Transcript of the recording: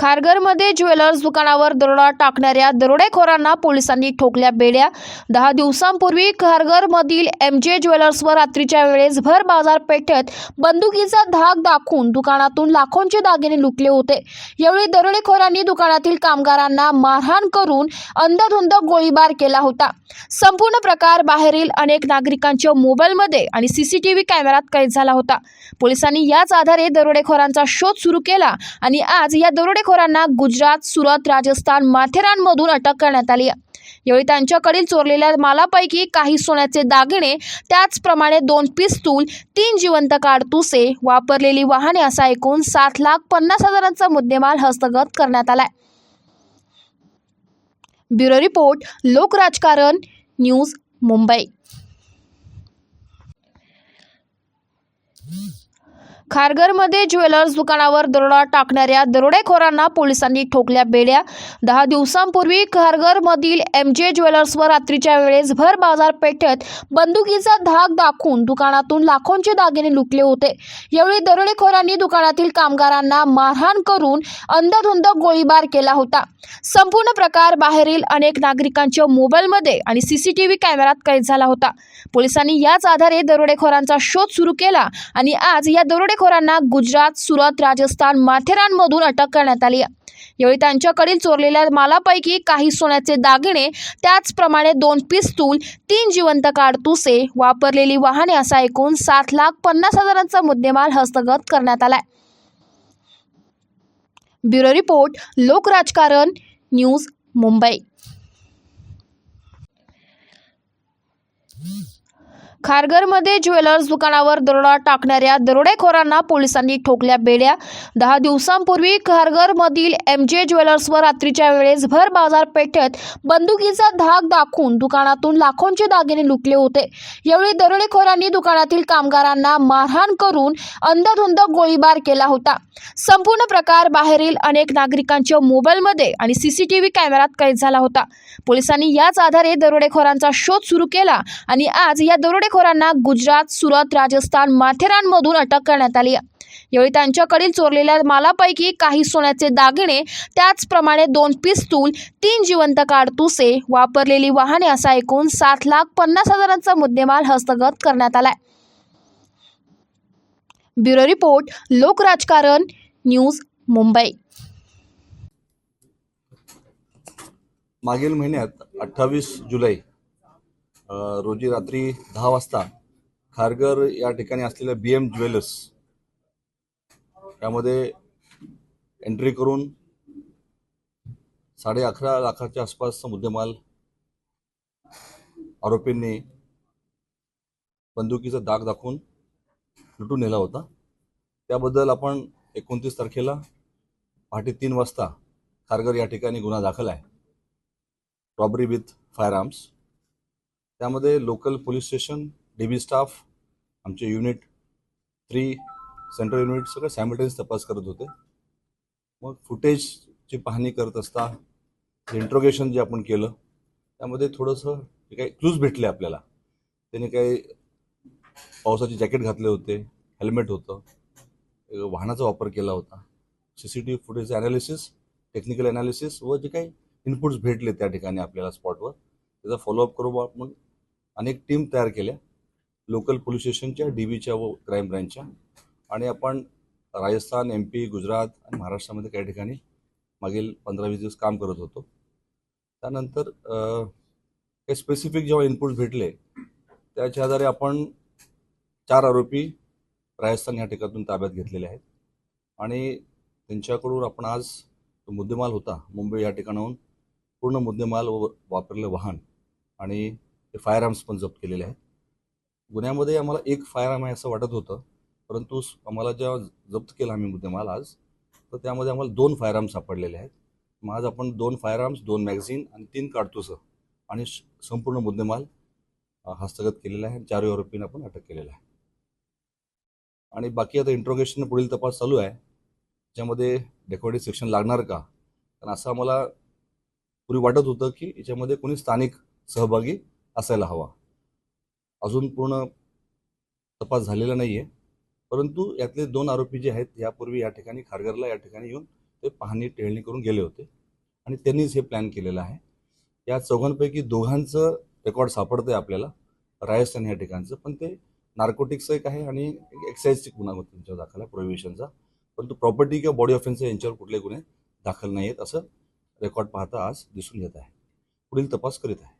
खारघरमध्ये jewellers दुकानावर दरोडा टाकणाऱ्या दरोडेखोरांना पोलिसांनी ठोकल्या बेड्या. दहा दिवसांपूर्वी खारघरमधील एम जे ज्वेलर्सवर रात्रीच्या वेळेस भर बाजारपेठेत बंदुकीचा धाक दाखवून दुकानातून लाखोंचे दागिने लुटले होते. यावेळी दरोडेखोरांनी दुकानातील कामगारांना मारहाण करून अंधधुंद गोळीबार केला होता. संपूर्ण प्रकार बाहेरील अनेक नागरिकांच्या मोबाईलमध्ये आणि सीसीटीव्ही कॅमेऱ्यात कैद झाला होता. पोलिसांनी याच आधारे दरोडेखोरांचा शोध सुरू केला आणि आज या दरोडेखोरांना गुजरात सुरत राजस्थान माथेरानमधून अटक करण्यात आली आहे. यावेळी त्यांच्याकडील चोरलेल्या मालापैकी काही सोन्याचे दागिने त्याचप्रमाणे दोन पिस्तूल तीन जिवंत काडतुसे वापरलेली वाहने असा एकूण सात लाख पन्नास हजारांचा मुद्देमाल हस्तगत करण्यात आलाय bureau report Lokrajkaran news Mumbai खारघरमध्ये jewellers दुकानावर दरोडा टाकणाऱ्या दरोडेखोरांना पोलिसांनी ठोकल्या बेड्या. दहा दिवसांपूर्वी खारघरमधील एम जे ज्वेलर्सवर रात्रीच्या वेळेस भर बाजारपेठेत बंदुकीचा धाक दाखवून दुकानातून लाखोंचे दागिने लुटले होते. यावेळी दरोडेखोरांनी दुकानातील कामगारांना मारहाण करून अंधधुंद गोळीबार केला होता. संपूर्ण प्रकार बाहेरील अनेक नागरिकांच्या मोबाईलमध्ये आणि सीसीटीव्ही कॅमेऱ्यात कैद झाला होता. पोलिसांनी याच आधारे दरोडेखोरांचा शोध सुरू केला आणि आज या हल्लेखोरांना गुजरात सुरत राजस्थान माथेरानमधून अटक करण्यात आली आहे. यावेळी त्यांच्याकडील चोरलेल्या मालापैकी काही सोन्याचे दागिने त्याचप्रमाणे दोन पिस्तूल तीन जिवंत काडतुसे वापरलेली वाहने असा एकूण सात लाख पन्नास हजारांचा मुद्देमाल हस्तगत करण्यात आलाय bureau report Lokrajkaran news Mumbai खारघरमध्ये jewellers दुकानावर दरोडा टाकणाऱ्या दरोडेखोरांना पोलिसांनी ठोकल्या बेड्या. दहा दिवसांपूर्वी खारघरमधील एम जे ज्वेलर्सवर रात्रीच्या वेळेस भर बाजारपेठेत बंदुकीचा धाक दाखवून दुकानातून लाखोंचे दागिने लुटले होते. यावेळी दरोडेखोरांनी दुकानातील कामगारांना मारहाण करून अंधधुंद गोळीबार केला होता. संपूर्ण प्रकार बाहेरील अनेक नागरिकांच्या मोबाईलमध्ये आणि सीसीटीव्ही कॅमेऱ्यात कैद झाला होता. पोलिसांनी याच आधारे दरोडेखोरांचा शोध सुरू केला आणि आज या दरोडे हल्लेखोरांना गुजरात सुरत राजस्थान माथेरानमधून अटक करण्यात आली यावेळी त्यांच्याकडील चोरलेल्या मालापैकी काही सोन्याचे दागिने त्याचप्रमाणे दोन पिस्तूल तीन जिवंत काडतुसे वापरलेली वाहने असा एकूण सात लाख पन्नास हजारांचा मुद्देमाल हस्तगत करण्यात आलाय bureau report Lokrajkaran news Mumbai. मागील महिन्यात अठ्ठावीस जुलै रोजी रात्री दहा वाजता खारघर या ठिकाणी असलेल्या बी एम ज्वेलर्स त्यामध्ये एंट्री करून साडे अकरा लाखाच्या आसपासचा मुद्देमाल आरोपींनी बंदुकीचा दाग दाखवून लुटून नेला होता. त्याबद्दल आपण एकोणतीस तारखेला पहाटे तीन वाजता खारघर या ठिकाणी गुन्हा दाखल आहे. रॉबरी विथ फायर आर्म्स त्यामध्ये local police station D B staff आमचे युनिट थ्री सेंट्रल युनिट सगळं सॅमिटन्स तपास करत होते. मग फुटेजची पाहणी करत असता इंट्रोगेशन जे आपण केलं त्यामध्ये थोडंसं जे काही क्लूज भेटले आपल्याला. त्याने काही पावसाचे जॅकेट घातले होते हेल्मेट होतं वाहनाचा वापर केला होता. सी सी टी व्ही फुटेजचं ॲनालिसिस टेक्निकल ॲनालिसिस व जे काही इनपुट्स भेटले त्या ठिकाणी आपल्याला स्पॉटवर त्याचा फॉलोअप करू मग अनेक टीम तयार केल्या. लोकल पोलीस स्टेशनच्या डी बीच्या व क्राईम ब्रँचच्या. आणि आपण राजस्थान एम पी गुजरात आणि महाराष्ट्रामध्ये काही ठिकाणी मागील पंधरा वीस दिवस काम करत होतो. त्यानंतर अ, काही स्पेसिफिक जेव्हा इनपुट भेटले त्याच्या आधारे आपण चार आरोपी राजस्थान या ठिकाणातून ताब्यात घेतलेले आहेत. आणि त्यांच्याकडून आपण आज तो मुद्देमाल होता मुंबई या ठिकाणाहून पूर्ण मुद्देमाल व वापरलेलं वाहन आणि ते फायर आर्म्स पण जप्त केलेले आहेत. गुन्ह्यामध्ये आम्हाला एक फायर आर्म आहे असं वाटत होतं परंतु आम्हाला जेव्हा जप्त केला आम्ही मुद्देमाल आज तर त्यामध्ये आम्हाला दोन फायर आर्म्स सापडलेले आहेत. मग आज आपण दोन फायर आर्म्स दोन मॅगझिन आणि तीन काडतुसं आणि श- संपूर्ण मुद्देमाल हस्तगत केलेला आहे चारही आरोपींना आपण अटक केलेला आहे. आणि बाकी आता इंट्रोगेशन पुढील तपास चालू आहे. त्याच्यामध्ये डेकोरेटिव्ह सेक्शन लागणार का? कारण असं आम्हाला पूर्वी वाटत होतं की याच्यामध्ये कोणी स्थानिक सहभागी असायला हवा. अजून पूर्ण तपास झालेला नाही आहे परंतु यातले दोन आरोपी जे आहेत यापूर्वी या ठिकाणी खारघरला या ठिकाणी येऊन ते पाहणी टेळणी करून गेले होते. आणि त्यांनीच हे प्लॅन केलेलं आहे. या चौघांपैकी दोघांचं रेकॉर्ड सापडतंय आपल्याला राजस्थान या ठिकाणचं. पण ते नार्कोटिक्सचं एक आहे आणि एक्साईजची गुन्हा होता त्यांच्यावर दाखल आहे प्रोव्हिशनचा परंतु प्रॉपर्टी किंवा बॉडी ऑफेन्स यांच्यावर कुठले गुन्हे दाखल नाही आहेत असं रेकॉर्ड पाहता आज दिसून येत आहे. पुढील तपास करीत आहे.